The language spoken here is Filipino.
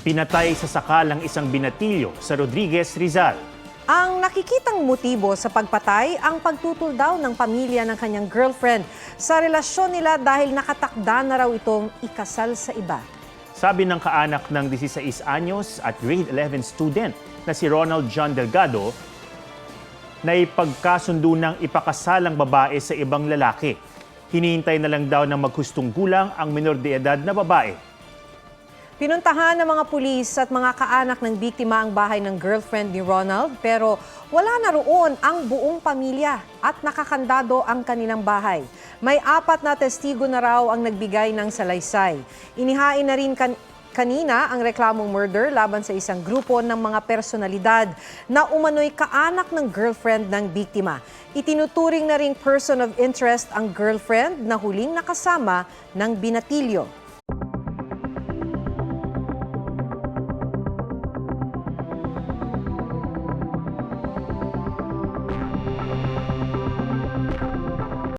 Pinatay sa sakalang isang binatilyo sa Rodriguez, Rizal. Ang nakikitang motibo sa pagpatay ang pagtutol daw ng pamilya ng kanyang girlfriend sa relasyon nila dahil nakatakda na raw itong ikasal sa iba. Sabi ng kaanak ng 16 anyos at grade 11 student na si Ronald John Delgado, na ipagkasundo ng ipakasalang babae sa ibang lalaki. Hinihintay na lang daw ng maghustong gulang ang minor de edad na babae. Pinuntahan ng mga pulis at mga kaanak ng biktima ang bahay ng girlfriend ni Ronald pero wala na roon ang buong pamilya at nakakandado ang kanilang bahay. May apat na testigo na raw ang nagbigay ng salaysay. Inihain na rin kan- kanina ang reklamong murder laban sa isang grupo ng mga personalidad na umano'y kaanak ng girlfriend ng biktima. Itinuturing na ring person of interest ang girlfriend na huling nakasama ng binatilyo.